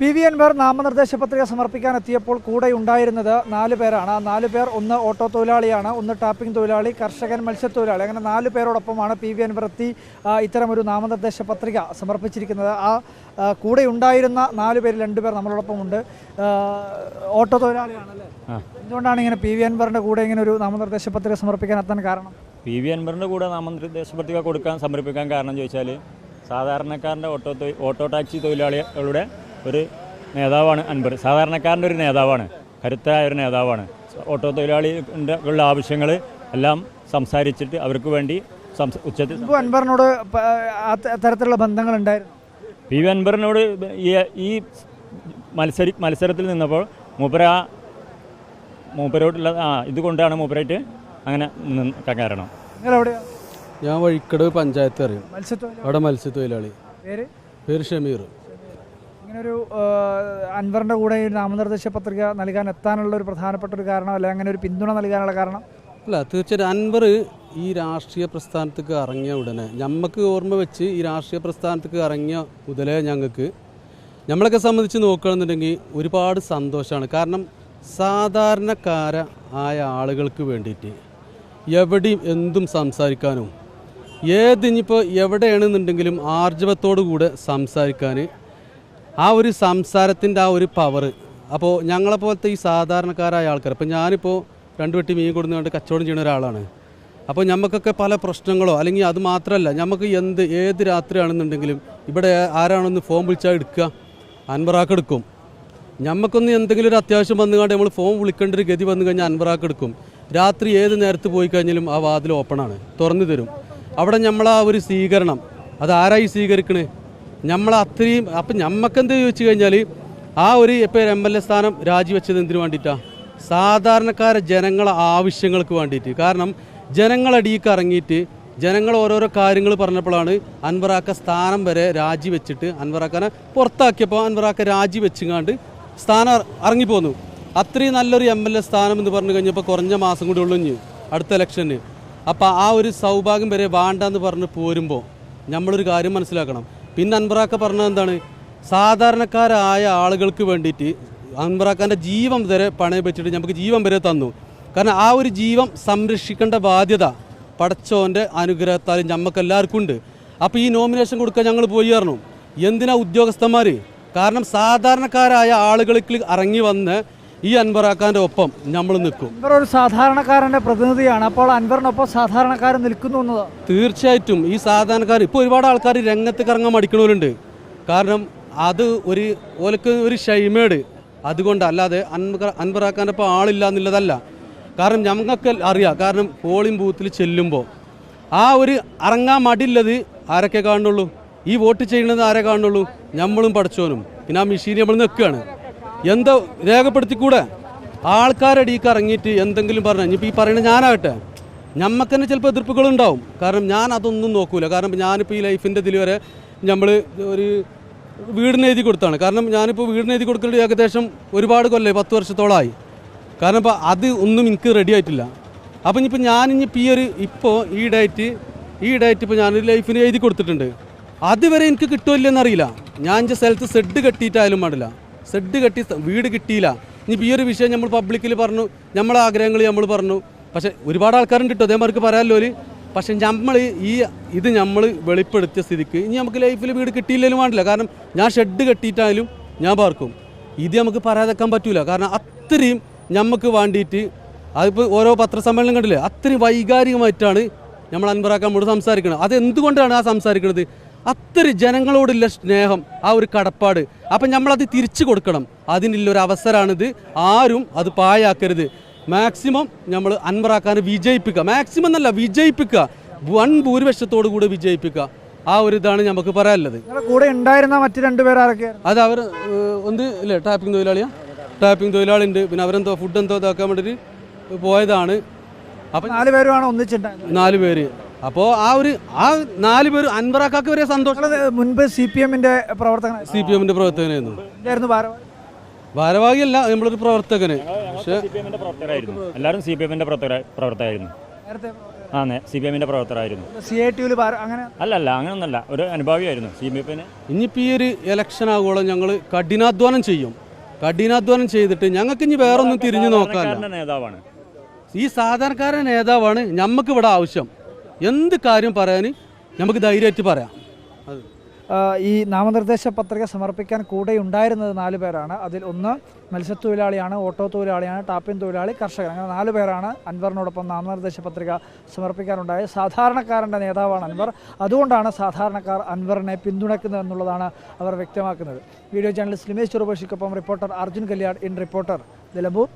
P V Anwar നാമനിർദ്ദേശ പത്രിക സമർപ്പിക്കാൻ എത്തിയപ്പോൾ കൂടെ ഉണ്ടായിരുന്നത് നാല് പേരാണ്. ആ നാല് പേർ ഒന്ന് ഓട്ടോ തൊഴിലാളിയാണ് ഒന്ന് ടാപ്പിംഗ് തൊഴിലാളി കർഷകൻ മത്സ്യത്തൊഴിലാളി. അങ്ങനെ നാല് പേരോടൊപ്പമാണ് പി വി അൻവർ എത്തി ഇത്തരമൊരു നാമനിർദ്ദേശ പത്രിക സമർപ്പിച്ചിരിക്കുന്നത്. ആ കൂടെ ഉണ്ടായിരുന്ന നാല് പേരിൽ രണ്ടുപേർ നമ്മളോടൊപ്പമുണ്ട്. ഉണ്ട് ഓട്ടോ തൊഴിലാളിയാണല്ലേ? എന്തുകൊണ്ടാണ് ഇങ്ങനെ പി വി അൻവറിന്റെ കൂടെ ഇങ്ങനെ ഒരു നാമനിർദ്ദേശ പത്രിക സമർപ്പിക്കാൻ എത്താൻ കാരണം? പി വി അൻവറിന്റെ കൂടെ നാമനിർദ്ദേശ പത്രിക കൊടുക്കാൻ സമർപ്പിക്കാൻ കാരണം ചോദിച്ചാൽ സാധാരണക്കാരന്റെ ഓട്ടോ ഓട്ടോ ടാക്സി തൊഴിലാളികളുടെ ഒരു നേതാവാണ് അൻപർ സാധാരണക്കാരന്റെ ഒരു നേതാവാണ്. കരുത്തരായ ഒരു നേതാവാണ്. ഓട്ടോ തൊഴിലാളികളുടെ ഉള്ള ആവശ്യങ്ങൾ എല്ലാം സംസാരിച്ചിട്ട് അവർക്ക് വേണ്ടി ഉച്ചത്തിൽ ത- തരത്തിലുള്ള ബന്ധങ്ങളുണ്ടായിരുന്നു? പി വി അൻപറിനോട് ഈ ഈ മത്സരി മത്സരത്തിൽ നിന്നപ്പോൾ മൂപ്പര മൂപ്പരോട്ടുള്ള ആ ഇതുകൊണ്ടാണ് മൂപ്പരായിട്ട് അങ്ങനെ കാരണം ഞാൻ വഴിക്കട് പഞ്ചായത്ത് അറിയും. മത്സ്യത്തൊഴിലാളി. അവിടെ മത്സ്യത്തൊഴിലാളി. പേര്? പേര് ഷമീർ. ഇങ്ങനൊരു അൻവറിന്റെ കൂടെ ഈ നാമനിർദ്ദേശ പത്രിക നൽകാൻ എത്താനുള്ള ഒരു പ്രധാനപ്പെട്ട ഒരു കാരണം അല്ലെങ്കിൽ അങ്ങനെ ഒരു പിന്തുണ നൽകാനുള്ള കാരണം? അല്ല തീർച്ചയായിട്ടും അൻവർ ഈ രാഷ്ട്രീയ പ്രസ്ഥാനത്തേക്ക് ഇറങ്ങിയ ഉടനെ ഞമ്മക്ക് ഓർമ്മ വെച്ച് ഈ രാഷ്ട്രീയ പ്രസ്ഥാനത്തേക്ക് ഇറങ്ങിയ മുതലേ ഞങ്ങൾക്ക് നമ്മളൊക്കെ സംബന്ധിച്ച് നോക്കുകയാണെന്നുണ്ടെങ്കിൽ ഒരുപാട് സന്തോഷമാണ്. കാരണം സാധാരണക്കാര ആയ ആളുകൾക്ക് വേണ്ടിയിട്ട് എവിടെയും എന്തും സംസാരിക്കാനും ഏതിനിപ്പോൾ എവിടെയാണെന്നുണ്ടെങ്കിലും ആർജവത്തോടു കൂടെ സംസാരിക്കാൻ ആ ഒരു സംസാരത്തിന്റെ ആ ഒരു പവർ അപ്പോൾ ഞങ്ങളെപ്പോലത്തെ ഈ സാധാരണക്കാരായ ആൾക്കാർ ഇപ്പോൾ ഞാനിപ്പോൾ രണ്ട് വെട്ടി മീൻ കൊടുന്നുകൊണ്ട് കച്ചവടം ചെയ്യുന്ന ഒരാളാണ്. അപ്പോൾ നമുക്കൊക്കെ പല പ്രശ്നങ്ങളോ അല്ലെങ്കിൽ അത് മാത്രമല്ല നമുക്ക് എന്ത് ഏത് രാത്രിയാണെന്നുണ്ടെങ്കിലും ഇവിടെ ആരാണെന്ന് ഫോം വിളിച്ചാൽ എടുക്കുക അൻവറാക്ക് എടുക്കും. നമുക്കൊന്ന് എന്തെങ്കിലും ഒരു അത്യാവശ്യം വന്നുകൊണ്ട് നമ്മൾ ഫോം വിളിക്കേണ്ട ഒരു ഗതി വന്നു കഴിഞ്ഞാൽ അൻവറാക്ക് എടുക്കും. രാത്രി ഏത് നേരത്ത് പോയി കഴിഞ്ഞാലും ആ വാതിൽ ഓപ്പണാണ് തുറന്നു തരും. അവിടെ നമ്മൾ ആ ഒരു സ്വീകരണം അത് ആരായി സ്വീകരിക്കണേ? നമ്മൾ അത്രയും അപ്പം ഞമ്മക്കെന്ത് ചോദിച്ചു കഴിഞ്ഞാൽ ആ ഒരു ഇപ്പോൾ എം എൽ എ സ്ഥാനം രാജിവെച്ചത് എന്തിനു വേണ്ടിയിട്ടാണ് സാധാരണക്കാരെ ജനങ്ങളെ ആവശ്യങ്ങൾക്ക് വേണ്ടിയിട്ട്. കാരണം ജനങ്ങളടിയിക്ക് ഇറങ്ങിയിട്ട് ജനങ്ങൾ ഓരോരോ കാര്യങ്ങൾ പറഞ്ഞപ്പോഴാണ് അൻവറാക്ക സ്ഥാനം വരെ രാജിവെച്ചിട്ട് അൻവറാക്കനെ പുറത്താക്കിയപ്പോൾ അൻവറാക്ക രാജിവെച്ചുങ്ങാണ്ട് സ്ഥാനം ഇറ- ഇറങ്ങിപ്പോന്നു. അത്രയും നല്ലൊരു എം എൽ എ സ്ഥാനം എന്ന് പറഞ്ഞു കഴിഞ്ഞപ്പോൾ കുറഞ്ഞ മാസം കൂടി ഉള്ളു അടുത്ത ഇലക്ഷന് അപ്പോൾ ആ ഒരു സൗഭാഗ്യം വരെ വേണ്ടെന്ന് പറഞ്ഞ് പോരുമ്പോൾ നമ്മളൊരു കാര്യം മനസ്സിലാക്കണം. പിന്നെ അൻബ്രാക്ക പറഞ്ഞത് എന്താണ്? സാധാരണക്കാരായ ആളുകൾക്ക് വേണ്ടിയിട്ട് അൻബ്രാക്കാന്റെ ജീവൻ വരെ പണയം വെച്ചിട്ട് നമുക്ക് ജീവൻ വരെ തന്നു. കാരണം ആ ഒരു ജീവൻ സംരക്ഷിക്കേണ്ട ബാധ്യത പടച്ചോന്റെ അനുഗ്രഹത്താൽ നമുക്ക് എല്ലാവർക്കും ഉണ്ട്. അപ്പോൾ ഈ നോമിനേഷൻ കൊടുക്കാൻ ഞങ്ങൾ പോയി എന്തിനാ ഉദ്യോഗസ്ഥന്മാർ കാരണം സാധാരണക്കാരായ ആളുകൾക്ക് ഇറങ്ങി വന്ന് ഈ അൻവറാക്കാന്റെ ഒപ്പം നമ്മൾ നിൽക്കും. അൻവർ ഒരു സാധാരണക്കാരന്റെ പ്രതിനിധിയാണ്. അപ്പോൾ അൻവറിനൊപ്പം സാധാരണക്കാരൻ നിൽക്കുന്നു തീർച്ചയായിട്ടും ഈ സാധാരണക്കാർ ഇപ്പോൾ ഒരുപാട് ആൾക്കാർ രംഗത്ത് കറങ്ങാൻ മടിക്കണവരുണ്ട്. കാരണം അത് ഒരു ഓലക്ക് ഒരു ഷൈമേട് അതുകൊണ്ട് അല്ലാതെ അൻവർ അൻവറാക്കാന്റെ ഒപ്പം ആളില്ല എന്നുള്ളതല്ല. കാരണം ഞങ്ങൾക്ക് അറിയാം കാരണം പോളിംഗ് ബൂത്തിൽ ചെല്ലുമ്പോൾ ആ ഒരു അറങ്ങാൻ മടിയുള്ളത് ആരൊക്കെ കാണുള്ളൂ ഈ വോട്ട് ചെയ്യുന്നത് ആരെ കാണുള്ളൂ നമ്മളും പഠിച്ചോനും പിന്നെ ആ മെഷീൻ നമ്മൾ നിൽക്കുകയാണ്. എന്തോ രേഖപ്പെടുത്തിക്കൂടെ? ആൾക്കാരടിക്ക് ഇറങ്ങിയിട്ട് എന്തെങ്കിലും പറഞ്ഞു ഇനിയിപ്പോൾ ഈ പറയുന്നത് ഞാനാകട്ടെ. ഞമ്മക്ക് തന്നെ ചിലപ്പോൾ എതിർപ്പുകളുണ്ടാവും. കാരണം ഞാൻ അതൊന്നും നോക്കൂല. കാരണം ഞാനിപ്പോൾ ഈ ലൈഫിന്റെ ഇതിൽ വരെ നമ്മൾ ഒരു വീടിന് എഴുതി കൊടുത്താണ്. കാരണം ഞാനിപ്പോൾ വീടിന് എഴുതി കൊടുക്കുന്നത് ഏകദേശം ഒരുപാട് കൊല്ലേ പത്ത് വർഷത്തോളമായി കാരണം ഇപ്പോൾ അത് ഒന്നും എനിക്ക് റെഡി ആയിട്ടില്ല. അപ്പം ഇനിയിപ്പോൾ ഞാനിപ്പോൾ ഈ ഒരു ഇപ്പോൾ ഈ ഡേറ്റ് ഈ ഡേറ്റ് ഇപ്പോൾ ഞാനൊരു ലൈഫിന് എഴുതി കൊടുത്തിട്ടുണ്ട്. അതുവരെ എനിക്ക് കിട്ടുമില്ലെന്നറിയില്ല ഞാൻ എന്റെ സ്ഥലത്ത് സെഡ് കെട്ടിയിട്ടായാലും പാടില്ല. സെഡ് കെട്ടി വീട് കിട്ടിയില്ല. ഇനിയിപ്പോൾ ഈ ഒരു വിഷയം നമ്മൾ പബ്ലിക്കിൽ പറഞ്ഞു. നമ്മളെ ആഗ്രഹങ്ങൾ നമ്മൾ പറഞ്ഞു. പക്ഷേ ഒരുപാട് ആൾക്കാരുണ്ട് കേട്ടോ അതേമാർക്ക് പറയാമല്ലോ ഒരു പക്ഷെ നമ്മൾ ഈ ഇത് നമ്മൾ വെളിപ്പെടുത്തിയ സ്ഥിതിക്ക് ഇനി നമുക്ക് ലൈഫിൽ വീട് കിട്ടിയില്ലെങ്കിലും വേണ്ടില്ല. കാരണം ഞാൻ ഷെഡ് കെട്ടിയിട്ടായാലും ഞാൻ പാർക്കും. ഇത് നമുക്ക് പറയാതെക്കാൻ പറ്റൂല. കാരണം അത്രയും നമുക്ക് വേണ്ടിയിട്ട് അതിപ്പോൾ ഓരോ പത്രസമ്മേളനം കണ്ടില്ലേ? അത്രയും വൈകാരികമായിട്ടാണ് നമ്മൾ അൻപറാക്കാൻ നമ്മോട് സംസാരിക്കുന്നത് അതെന്തുകൊണ്ടാണ് ആ സംസാരിക്കുന്നത് അത്രയും ജനങ്ങളോടുള്ള സ്നേഹം ആ ഒരു കടപ്പാട്. അപ്പം നമ്മളത് തിരിച്ചു കൊടുക്കണം. അതിനുള്ള ഒരു അവസരമാണിത് ആരും അത് പായാക്കരുത് മാക്സിമം നമ്മൾ അൻവറാക്കാൻ വിജയിപ്പിക്കുക. മാക്സിമം എന്നല്ല വിജയിപ്പിക്കുക. വൺ ഭൂരിപക്ഷത്തോടു കൂടെ വിജയിപ്പിക്കുക. ആ ഒരു ഇതാണ് നമുക്ക് പറയാനുള്ളത്. കൂടെ ഉണ്ടായിരുന്ന മറ്റു രണ്ടുപേർ ആരൊക്കെയാണ് അത് അവർ ഒന്ന് ഇല്ലേ ടാപ്പിംഗ് തൊഴിലാളിയാ? ടാപ്പിംഗ് തൊഴിലാളി ഉണ്ട്. പിന്നെ അവരെന്തോ ഫുഡ് എന്തോ ഇതാക്കാൻ വേണ്ടിയിട്ട് പോയതാണ്. അപ്പം നാല് പേരുമാണ് ഒന്നിച്ചിട്ടുണ്ടായിരുന്നത്. നാല് പേര്. അപ്പോൾ ആ ഒരു ആ നാല് പേര് അൻവറാക്കാക്ക് വരെ സന്തോഷം. മുൻപ് സി പി എമ്മിന്റെ പ്രവർത്തകൻ സി പി എമ്മിന്റെ പ്രവർത്തകനായിരുന്നു ഭാരവാഹിയല്ല നമ്മളൊരു പ്രവർത്തകന്. പക്ഷേ സി പി എമ്മിന്റെ പ്രവർത്തകരായിരുന്നു. എല്ലാവരും സി പി എമ്മിന്റെ പ്രവർത്തകരായിരുന്നു. നേരത്തെ ആ സി പി എമ്മിന്റെ പ്രവർത്തകരായിരുന്നു. അല്ല അല്ല അങ്ങനൊന്നല്ല. ഒരു അനുഭാവിയായിരുന്നു. സി പി എമ്മിന് ഇനിയിപ്പോൾ ഈ ഒരു ഇലക്ഷൻ ആകുമ്പോൾ ഞങ്ങൾ കഠിനാധ്വാനം ചെയ്യും. കഠിനാധ്വാനം ചെയ്തിട്ട് ഞങ്ങൾക്ക് ഇനി വേറൊന്നും തിരിഞ്ഞു നോക്കാൻ നേതാവാണ്. ഈ സാധാരണക്കാരൻ നേതാവാണ് ഞമ്മക്ക് ഇവിടെ ആവശ്യം. എന്ത് കാര്യം പറയാൻ നമുക്ക് ധൈര്യമായിട്ട് പറയാം. ഈ നാമനിർദ്ദേശ പത്രിക സമർപ്പിക്കാൻ കൂടെ ഉണ്ടായിരുന്നത് നാല് പേരാണ്. അതിൽ ഒന്ന് മത്സ്യത്തൊഴിലാളിയാണ് ഓട്ടോ തൊഴിലാളിയാണ് ടാപ്പിൻ തൊഴിലാളി കർഷകൻ. അങ്ങനെ നാല് പേരാണ് അൻവറിനോടൊപ്പം നാമനിർദ്ദേശ പത്രിക സമർപ്പിക്കാനുണ്ടായത്. സാധാരണക്കാരന്റെ നേതാവാണ് അൻവർ. അതുകൊണ്ടാണ് സാധാരണക്കാർ അൻവറിനെ പിന്തുണക്കുന്നത് എന്നുള്ളതാണ് അവർ വ്യക്തമാക്കുന്നത്. Video journalist Limesh ചെറുപേഷിക്കൊപ്പം reporter Arjun Kalyan in reporter Nilambur.